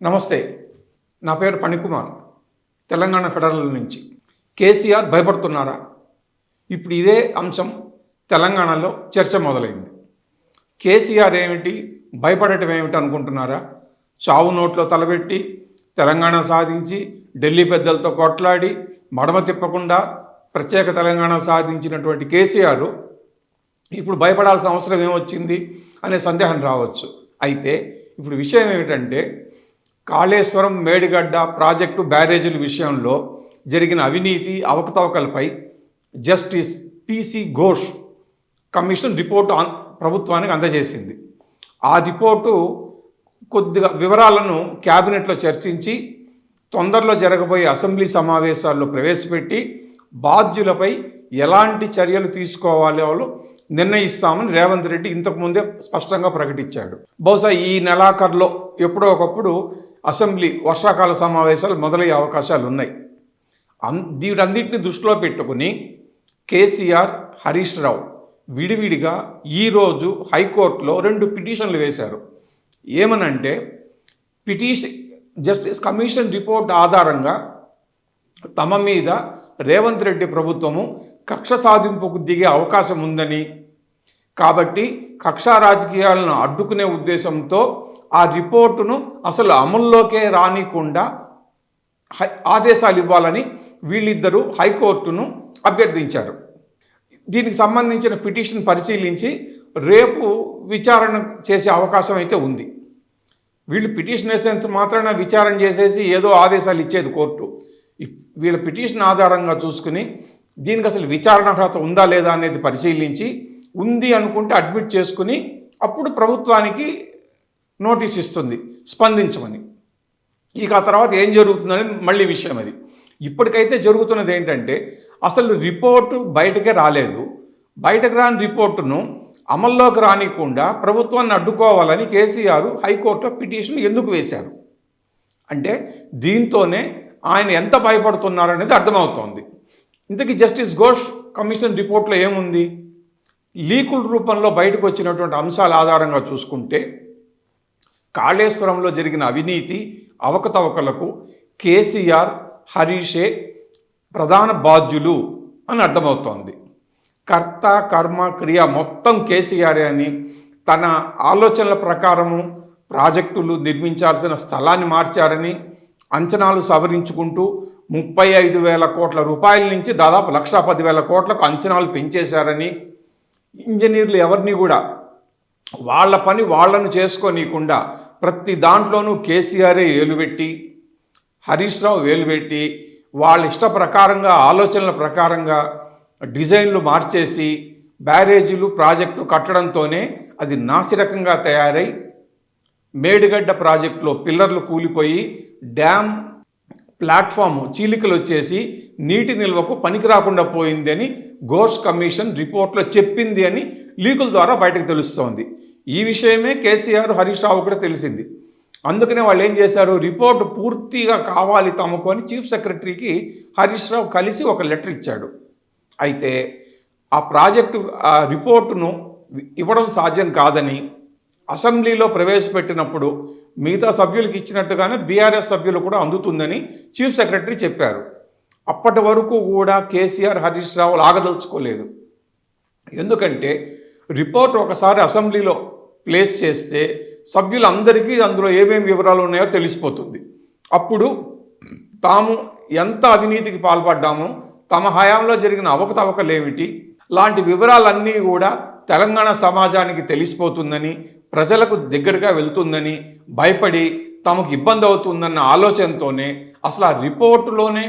నమస్తే నా పేరు పణికుమార్ తెలంగాణ ఫెడరల్ నుంచి. కేసీఆర్ భయపడుతున్నారా? ఇప్పుడు ఇదే అంశం తెలంగాణలో చర్చ మొదలైంది. కేసీఆర్ ఏమిటి? భయపడటం ఏమిటి అనుకుంటున్నారా? చావు నోట్లో తలబెట్టి తెలంగాణ సాధించి ఢిల్లీ పెద్దలతో కొట్లాడి మడమ తిప్పకుండా ప్రత్యేక తెలంగాణ సాధించినటువంటి కేసీఆర్ ఇప్పుడు భయపడాల్సిన అవసరం ఏమొచ్చింది అనే సందేహం రావచ్చు. అయితే ఇప్పుడు విషయం ఏమిటంటే కాళేశ్వరం మేడిగడ్డ ప్రాజెక్టు బ్యారేజీల విషయంలో జరిగిన అవినీతి అవకతవకలపై justice PC Ghosh commission report ప్రభుత్వానికి అందజేసింది. ఆ రిపోర్టు కొద్దిగా వివరాలను క్యాబినెట్లో చర్చించి తొందరలో జరగబోయే అసెంబ్లీ సమావేశాల్లో ప్రవేశపెట్టి బాధ్యులపై ఎలాంటి చర్యలు తీసుకోవాలో నిర్ణయిస్తామని రేవంత్ రెడ్డి ఇంతకుముందే స్పష్టంగా ప్రకటించాడు. బహుశా ఈ నెలాఖరులో ఎప్పుడో ఒకప్పుడు అసెంబ్లీ వర్షాకాల సమావేశాలు మొదలయ్యే అవకాశాలు ఉన్నాయి. అన్ వీటన్నిటిని దృష్టిలో పెట్టుకుని కేసీఆర్ హరీష్ రావు విడివిడిగా ఈరోజు హైకోర్టులో రెండు పిటిషన్లు వేశారు. ఏమనంటే పిటిషన్ జస్టిస్ కమిషన్ రిపోర్ట్ ఆధారంగా తమ మీద రేవంత్ రెడ్డి ప్రభుత్వము కక్ష సాధింపుకు దిగే అవకాశం ఉందని. కాబట్టి కక్షా రాజకీయాలను అడ్డుకునే ఉద్దేశంతో ఆ రిపోర్టును అసలు అమల్లోకే రానికుండా హై ఆదేశాలు ఇవ్వాలని వీళ్ళిద్దరూ హైకోర్టును అభ్యర్థించారు. దీనికి సంబంధించిన పిటిషన్ పరిశీలించి రేపు విచారణ చేసే అవకాశం అయితే ఉంది. వీళ్ళు పిటిషన్ వేసేంత మాత్రాన విచారణ చేసేసి ఏదో ఆదేశాలు ఇచ్చేది కోర్టు. వీళ్ళ పిటిషన్ ఆధారంగా చూసుకుని దీనికి అసలు విచారణ అర్హత ఉందా లేదా అనేది పరిశీలించి ఉంది అనుకుంటే అడ్మిట్ చేసుకుని అప్పుడు ప్రభుత్వానికి నోటీస్ ఇస్తుంది స్పందించమని. ఇక ఆ తర్వాత ఏం జరుగుతుందని మళ్ళీ విషయం అది. ఇప్పటికైతే జరుగుతున్నది ఏంటంటే అసలు రిపోర్టు బయటకే రాలేదు. బయటకు రాని రిపోర్టును అమల్లోకి రానికుండా ప్రభుత్వాన్ని అడ్డుకోవాలని కేసీఆర్ హైకోర్టులో పిటిషన్ ఎందుకు వేశారు? అంటే దీంతోనే ఆయన ఎంత భయపడుతున్నారు అనేది అర్థమవుతోంది. ఇంతకీ జస్టిస్ ఘోష్ కమిషన్ రిపోర్ట్లో ఏముంది? లీకుల రూపంలో బయటకు వచ్చినటువంటి అంశాల ఆధారంగా చూసుకుంటే కాళేశ్వరంలో జరిగిన అవినీతి అవకతవకలకు కేసీఆర్ హరీషే ప్రధాన బాధ్యులు అని అర్థమవుతోంది. కర్త కర్మ క్రియ మొత్తం కేసీఆర్ అని తన ఆలోచనల ప్రకారము ప్రాజెక్టులు నిర్మించాల్సిన స్థలాన్ని మార్చారని అంచనాలు సవరించుకుంటూ ముప్పై ఐదు వేల కోట్ల రూపాయల నుంచి దాదాపు లక్ష పదివేల కోట్లకు అంచనాలు పెంచేశారని ఇంజనీర్లు ఎవరిని కూడా వాళ్ళ పని వాళ్ళను చేసుకోనీయకుండా ప్రతి దాంట్లోనూ కేసీఆరే వేలుపెట్టి హరీష్ రావు వేలుపెట్టి వాళ్ళ ఇష్ట ప్రకారంగా ఆలోచనల ప్రకారంగా డిజైన్లు మార్చేసి బ్యారేజీలు ప్రాజెక్టు కట్టడంతోనే అది నాసిరకంగా తయారై మేడిగడ్డ ప్రాజెక్టులో పిల్లర్లు కూలిపోయి డ్యామ్ ప్లాట్ఫామ్ చీలికలు వచ్చేసి నీటి నిల్వకు పనికి రాకుండా పోయింది అని ఘోష్ కమిషన్ రిపోర్ట్లో చెప్పింది అని లీకుల ద్వారా బయటకు తెలుస్తోంది. ఈ విషయమే కేసీఆర్ హరీష్ రావు కూడా తెలిసింది. అందుకనే వాళ్ళు ఏం చేశారు? రిపోర్ట్ పూర్తిగా కావాలి తమకు అని చీఫ్ సెక్రటరీకి హరీష్ రావు కలిసి ఒక లెటర్ ఇచ్చాడు. అయితే ఆ ప్రాజెక్టు ఆ రిపోర్టును ఇవ్వడం సాధ్యం కాదని అసెంబ్లీలో ప్రవేశపెట్టినప్పుడు మిగతా సభ్యులకు ఇచ్చినట్టుగానే బీఆర్ఎస్ సభ్యులు కూడా అందుతుందని చీఫ్ సెక్రటరీ చెప్పారు. అప్పటి వరకు కూడా కేసీఆర్ హరీష్ రావు ఆగదలుచుకోలేదు ఎందుకంటే రిపోర్ట్ ఒకసారి అసెంబ్లీలో ప్లేస్ చేస్తే సభ్యులందరికీ అందులో ఏమేమి వివరాలు ఉన్నాయో తెలిసిపోతుంది. అప్పుడు తాము ఎంత అవినీతికి పాల్పడ్డామో తమ హయాంలో జరిగిన అవకతవకలేమిటి లాంటి వివరాలన్నీ కూడా తెలంగాణ సమాజానికి తెలిసిపోతుందని ప్రజలకు దగ్గరగా వెళ్తుందని భయపడి తమకు ఇబ్బంది అవుతుందన్న ఆలోచనతోనే అసలు ఆ రిపోర్టులోనే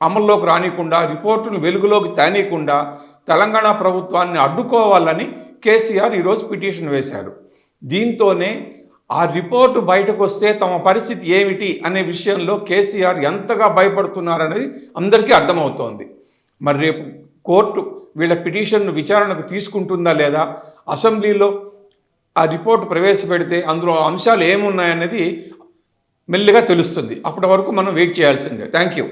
అమల్లోకి రానికుండా రిపోర్టును వెలుగులోకి తేనీయకుండా తెలంగాణ ప్రభుత్వాన్ని అడ్డుకోవాలని కేసీఆర్ ఈరోజు పిటిషన్ వేశారు. దీంతోనే ఆ రిపోర్టు బయటకు వస్తే తమ పరిస్థితి ఏమిటి అనే విషయంలో కేసీఆర్ ఎంతగా భయపడుతున్నారనేది అందరికీ అర్థమవుతోంది. మరి రేపు కోర్టు వీళ్ళ పిటిషన్ను విచారణకు తీసుకుంటుందా లేదా? అసెంబ్లీలో ఆ రిపోర్టు ప్రవేశపెడితే అందులో అంశాలు ఏమున్నాయనేది మెల్లిగా తెలుస్తుంది. అప్పటి వరకు మనం వెయిట్ చేయాల్సిందే. Thank you